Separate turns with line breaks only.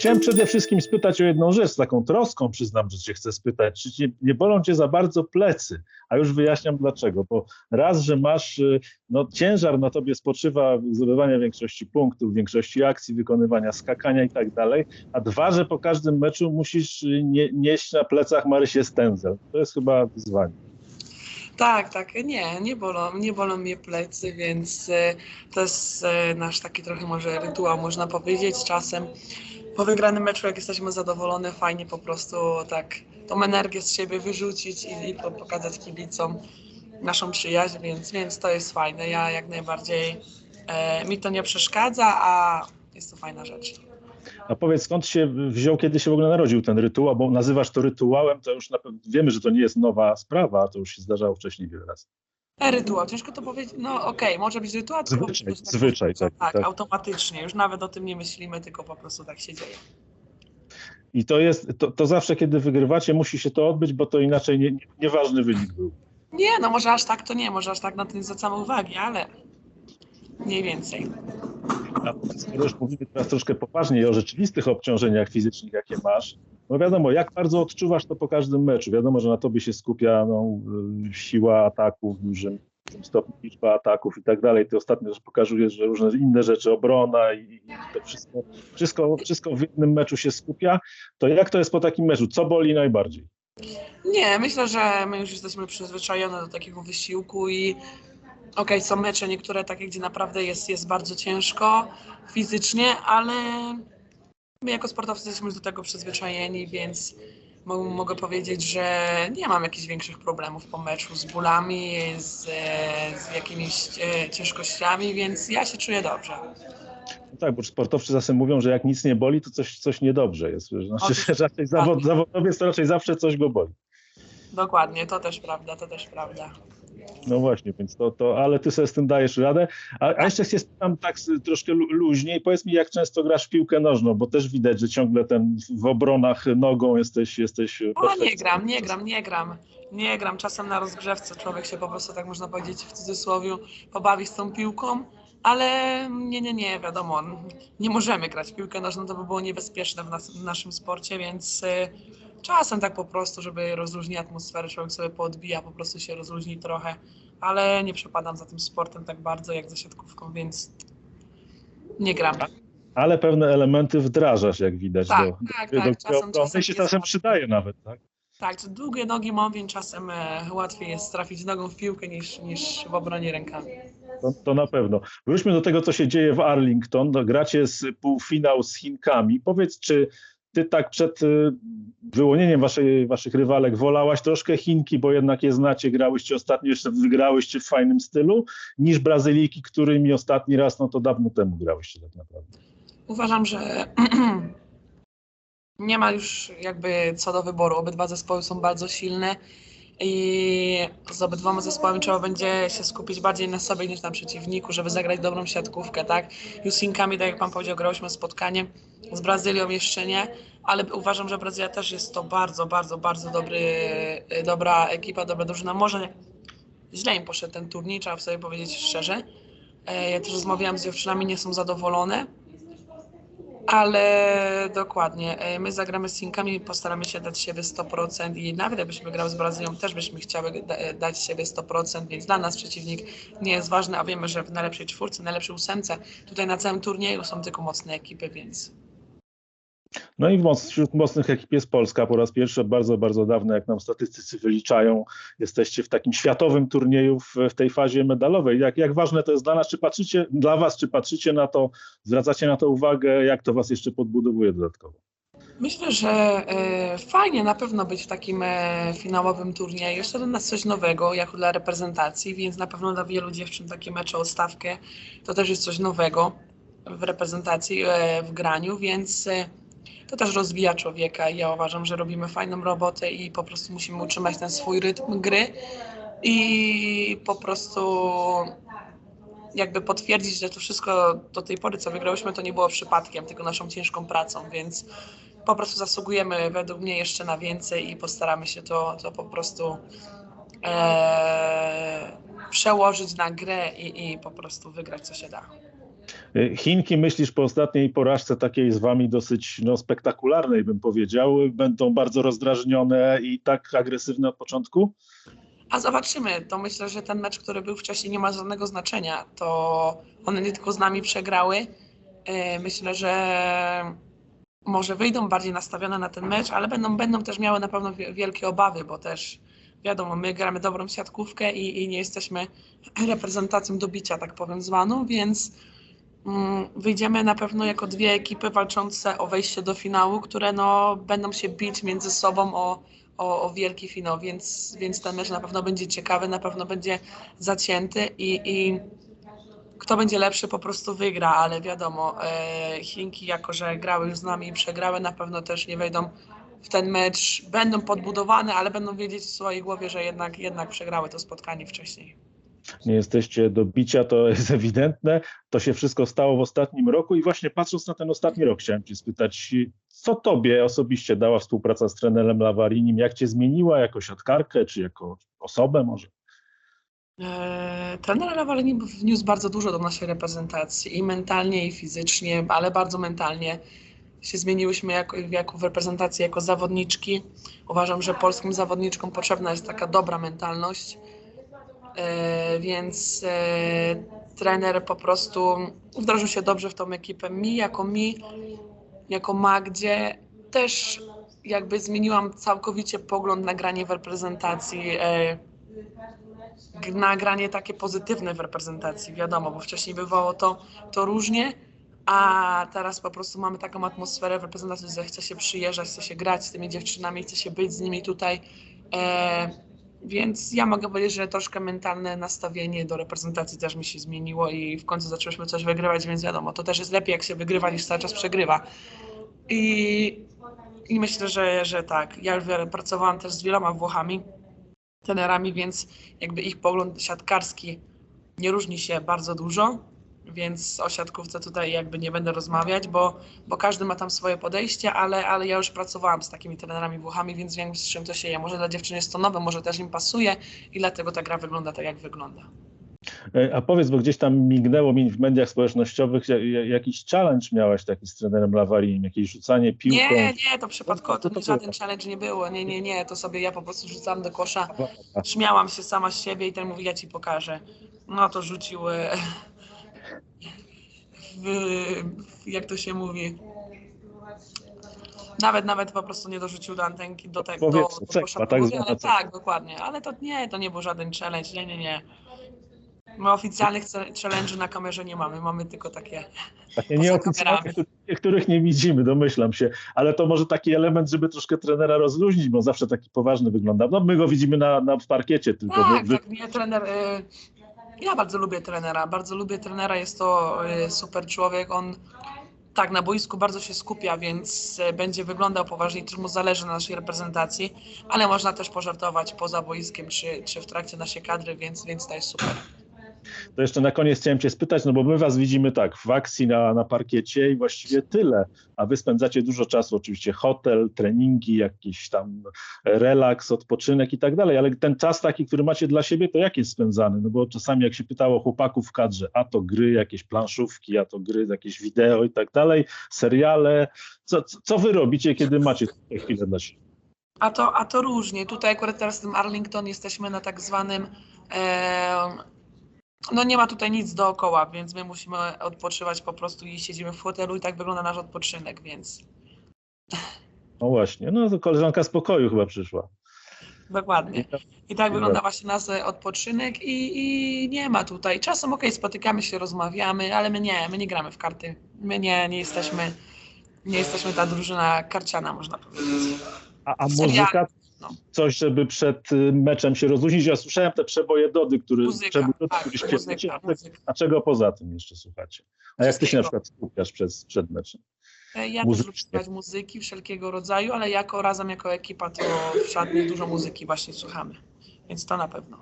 Chciałem przede wszystkim spytać o jedną rzecz, taką troską przyznam, że cię chcę spytać, czy cię, nie bolą cię za bardzo plecy? A już wyjaśniam dlaczego, bo raz, że masz, y, no ciężar na tobie spoczywa zdobywania większości punktów, większości akcji, wykonywania skakania i tak dalej, a dwa, że po każdym meczu musisz y, nie, nieść na plecach Marysię Stędzel. To jest chyba wyzwanie.
Tak, tak, nie, nie bolą, nie bolą mnie plecy, więc e, to jest e, nasz taki trochę może rytuał, można powiedzieć. Czasem po wygranym meczu, jak jesteśmy zadowolone, fajnie po prostu tak tą energię z siebie wyrzucić i, i po- pokazać kibicom naszą przyjaźń, więc, więc to jest fajne. Ja jak najbardziej, e, mi to nie przeszkadza, a jest to fajna rzecz.
A powiedz, skąd się wziął, kiedy się w ogóle narodził ten rytuał, bo nazywasz to rytuałem, to już na pewno wiemy, że to nie jest nowa sprawa, to już się zdarzało wcześniej wiele razy.
E, Rytuał, ciężko to powiedzieć. No okej, może być rytuał,
Zwyczaj,
tak-
zwyczaj, tak,
tak,
tak.
automatycznie. Już nawet o tym nie myślimy, tylko po prostu tak się dzieje.
I to jest, to, to zawsze, kiedy wygrywacie, musi się to odbyć, bo to inaczej nie, nie, nieważny wynik był.
Nie, no może aż tak to nie, może aż tak na to nie zwracamy uwagi, ale mniej więcej.
A skoro już mówimy teraz troszkę poważniej o rzeczywistych obciążeniach fizycznych, jakie masz, no wiadomo, jak bardzo odczuwasz to po każdym meczu. Wiadomo, że na tobie się skupia no, y, siła ataku w dużym, dużym stopniu, liczba ataków i tak dalej. Ty ostatnio też pokazujesz, że różne inne rzeczy, obrona i, i to wszystko, wszystko, wszystko w jednym meczu się skupia. To jak to jest po takim meczu? Co boli najbardziej?
Nie, myślę, że my już jesteśmy przyzwyczajone do takiego wysiłku i okej, są mecze niektóre takie, gdzie naprawdę jest, jest bardzo ciężko fizycznie, ale my jako sportowcy jesteśmy do tego przyzwyczajeni, więc mo- mogę powiedzieć, że nie mam jakichś większych problemów po meczu z bólami, z, z jakimiś e, ciężkościami, więc ja się czuję dobrze.
No tak, bo sportowcy czasem mówią, że jak nic nie boli, to coś, coś niedobrze jest. Znaczy, raczej zawod, zawodowiec to raczej zawsze coś go boli.
Dokładnie, to też prawda, to też prawda.
No właśnie, więc to, to ale ty sobie z tym dajesz radę. A, a jeszcze się spytam tak troszkę lu- luźniej. Powiedz mi, jak często grasz w piłkę nożną, bo też widać, że ciągle ten w obronach nogą jesteś. jesteś
O, nie gram, nie gram, nie gram. Nie gram. Czasem na rozgrzewce człowiek się po prostu, tak można powiedzieć w cudzysłowie, pobawi z tą piłką, ale nie, nie, nie, wiadomo, nie możemy grać w piłkę nożną, to by było niebezpieczne w, nas, w naszym sporcie, więc y, czasem tak po prostu, żeby rozluźnić atmosferę, człowiek sobie poodbija, po prostu się rozluźni trochę, ale nie przepadam za tym sportem tak bardzo jak za siatkówką, więc nie gram.
Ale pewne elementy wdrażasz, jak widać.
Tak,
do,
tak,
do,
tak,
do,
czasem-
do,
czasem
się czasem
tak.
przydaje nawet, tak?
Tak, długie nogi mam, więc czasem e, łatwiej jest trafić nogą w piłkę niż, niż w obronie rękami.
To, to na pewno. Wróćmy do tego, co się dzieje w Arlington. No, gracie z półfinał z Chinkami. Powiedz, czy ty tak przed y, wyłonieniem waszej, waszych rywalek wolałaś troszkę Chinki, bo jednak je znacie, grałyście ostatnio, jeszcze wygrałyście w fajnym stylu, niż Brazylijki, którymi ostatni raz, no to dawno temu grałyście tak naprawdę.
Uważam, że nie ma już jakby co do wyboru. Obydwa zespoły są bardzo silne i z obydwoma zespołami trzeba będzie się skupić bardziej na sobie niż na przeciwniku, żeby zagrać dobrą siatkówkę, tak? Chinkami, tak jak Pan powiedział, grałyśmy spotkanie, z Brazylią jeszcze nie, ale uważam, że Brazylia też jest to bardzo, bardzo, bardzo dobry, dobra ekipa, dobra drużyna. Może źle im poszedł ten turniej, trzeba sobie powiedzieć szczerze. E, Ja też rozmawiałam z dziewczynami, nie są zadowolone. Ale dokładnie, e, my zagramy z Chinkami, postaramy się dać siebie 100% i nawet jakbyśmy grały z Brazylią, też byśmy chciały da- dać siebie 100%, więc dla nas przeciwnik nie jest ważny, a wiemy, że w najlepszej czwórce, najlepszej ósemce, tutaj na całym turnieju są tylko mocne ekipy, więc
No i wśród mocnych ekip jest Polska po raz pierwszy od bardzo, bardzo dawno, jak nam statystycy wyliczają. Jesteście w takim światowym turnieju w, w tej fazie medalowej. Jak, jak ważne to jest dla nas, czy patrzycie, dla was, czy patrzycie na to, zwracacie na to uwagę, jak to was jeszcze podbudowuje dodatkowo?
Myślę, że e, fajnie na pewno być w takim e, finałowym turnieju. To dla nas coś nowego, jako dla reprezentacji, więc na pewno dla wielu dziewczyn takie mecze o stawkę to też jest coś nowego w reprezentacji, e, w graniu, więc to też rozwija człowieka. Ja uważam, że robimy fajną robotę i po prostu musimy utrzymać ten swój rytm gry i po prostu jakby potwierdzić, że to wszystko do tej pory, co wygrałyśmy, to nie było przypadkiem, tylko naszą ciężką pracą, więc po prostu zasługujemy według mnie jeszcze na więcej i postaramy się to, to po prostu e, przełożyć na grę i, i po prostu wygrać co się da.
Y, Chinki, myślisz, po ostatniej porażce takiej z wami dosyć no, spektakularnej, bym powiedział, będą bardzo rozdrażnione i tak agresywne od początku?
A zobaczymy. To myślę, że ten mecz, który był wcześniej, nie ma żadnego znaczenia. To one nie tylko z nami przegrały. Yy, Myślę, że może wyjdą bardziej nastawione na ten mecz, ale będą, będą też miały na pewno wie- wielkie obawy, bo też wiadomo, my gramy dobrą siatkówkę i, i nie jesteśmy reprezentacją do bicia, tak powiem zwaną, więc wyjdziemy na pewno jako dwie ekipy walczące o wejście do finału, które no, będą się bić między sobą o, o, o wielki finał, więc, więc ten mecz na pewno będzie ciekawy, na pewno będzie zacięty i, i kto będzie lepszy po prostu wygra, ale wiadomo, e, Chinki jako, że grały już z nami i przegrały, na pewno też nie wejdą w ten mecz, będą podbudowane, ale będą wiedzieć w swojej głowie, że jednak, jednak przegrały to spotkanie wcześniej.
Nie jesteście do bicia, to jest ewidentne. To się wszystko stało w ostatnim roku i właśnie patrząc na ten ostatni rok, chciałem cię spytać, co tobie osobiście dała współpraca z trenerem Lawarinim? Jak cię zmieniła jako siatkarkę, czy jako osobę może?
Eee, Trener Lawalini wniósł bardzo dużo do naszej reprezentacji i mentalnie, i fizycznie, ale bardzo mentalnie się zmieniłyśmy jako, jako w reprezentacji, jako zawodniczki. Uważam, że polskim zawodniczkom potrzebna jest taka dobra mentalność, więc eee, trener po prostu wdrożył się dobrze w tą ekipę. Mi, jako mi, jako Magdzie, też jakby zmieniłam całkowicie pogląd na granie w reprezentacji. Eee, g- na granie takie pozytywne w reprezentacji, wiadomo, bo wcześniej bywało to, to różnie, a teraz po prostu mamy taką atmosferę w reprezentacji, że chce się przyjeżdżać, chce się grać z tymi dziewczynami, chce się być z nimi tutaj. E, więc ja mogę powiedzieć, że troszkę mentalne nastawienie do reprezentacji też mi się zmieniło i w końcu zaczęłyśmy coś wygrywać, więc wiadomo, to też jest lepiej, jak się wygrywa, niż cały czas przegrywa. I, i myślę, że, że tak. Ja pracowałam też z wieloma Włochami, trenerami, więc jakby ich pogląd siatkarski nie różni się bardzo dużo, więc o siatkówce tutaj jakby nie będę rozmawiać, bo, bo każdy ma tam swoje podejście, ale, ale ja już pracowałam z takimi trenerami Włochami, więc wiem z czym to się je. Może dla dziewczyn jest to nowe, może też im pasuje i dlatego ta gra wygląda tak, jak wygląda.
E, A powiedz, bo gdzieś tam mignęło mi w mediach społecznościowych, ja- ja- jakiś challenge miałaś taki z trenerem Lawarinim, jakieś rzucanie piłką.
Nie, nie, to przypadkowo, to
To- to
żaden challenge nie było, nie, nie, nie, to sobie ja po prostu rzucałam do kosza śmiałam się sama z siebie i ten mówi, ja ci pokażę. No to rzucił, e, w, jak to się mówi, nawet, nawet po prostu nie dorzucił do antenki, do tego, do, do kosza
tak
ale tak, dokładnie, ale to nie, to nie był żaden challenge, nie, nie, nie. My oficjalnych challenge'y na kamerze nie mamy, mamy tylko takie,
Takie nieoficjalne, których- nie widzimy, domyślam się, ale to może taki element, żeby troszkę trenera rozluźnić, bo zawsze taki poważny wygląda. No my go widzimy na, na w parkiecie tylko.
Tak,
wy, wy,
tak, nie, trener. Ja bardzo lubię trenera, bardzo lubię trenera, jest to y, super człowiek, on tak, na boisku bardzo się skupia, więc y, będzie wyglądał poważnie, też mu zależy na naszej reprezentacji, ale można też pożartować poza boiskiem czy, czy w trakcie naszej kadry, więc, więc to jest super.
To jeszcze na koniec chciałem cię spytać, no bo my was widzimy tak, w akcji na, na parkiecie i właściwie tyle, a wy spędzacie dużo czasu, oczywiście hotel, treningi, jakiś tam relaks, odpoczynek i tak dalej, ale ten czas taki, który macie dla siebie, to jak jest spędzany? No bo czasami jak się pytało chłopaków w kadrze, a to gry, jakieś planszówki, a to gry, jakieś wideo i tak dalej, seriale, co, co- wy robicie, kiedy macie chwilę dla siebie?
A to, a to różnie. Tutaj akurat teraz w tym Arlington jesteśmy na tak zwanym. em, no nie ma tutaj nic dookoła, więc my musimy odpoczywać po prostu i siedzimy w hotelu i tak wygląda nasz odpoczynek, więc
No właśnie, no to koleżanka z pokoju chyba przyszła.
dokładnie. I tak wygląda właśnie nasz e, odpoczynek i, i nie ma tutaj. Czasem okej, spotykamy się, rozmawiamy, ale my nie, my nie gramy w karty. My nie, nie jesteśmy, nie jesteśmy ta drużyna karciana, można powiedzieć.
A, a muzyka. Coś, żeby przed y, meczem się rozluźnić. Ja słyszałem te przeboje Dody, który,
Muzyka,
przebój Dody,
tak,
który śpiewacie,
muzyka,
a, czego poza tym jeszcze słuchacie? A jak ty się na przykład skupiasz przed, przed meczem?
E, Ja też lubię słuchać muzyki wszelkiego rodzaju, ale jako razem jako ekipa to w szatni dużo muzyki właśnie słuchamy. Więc to na pewno.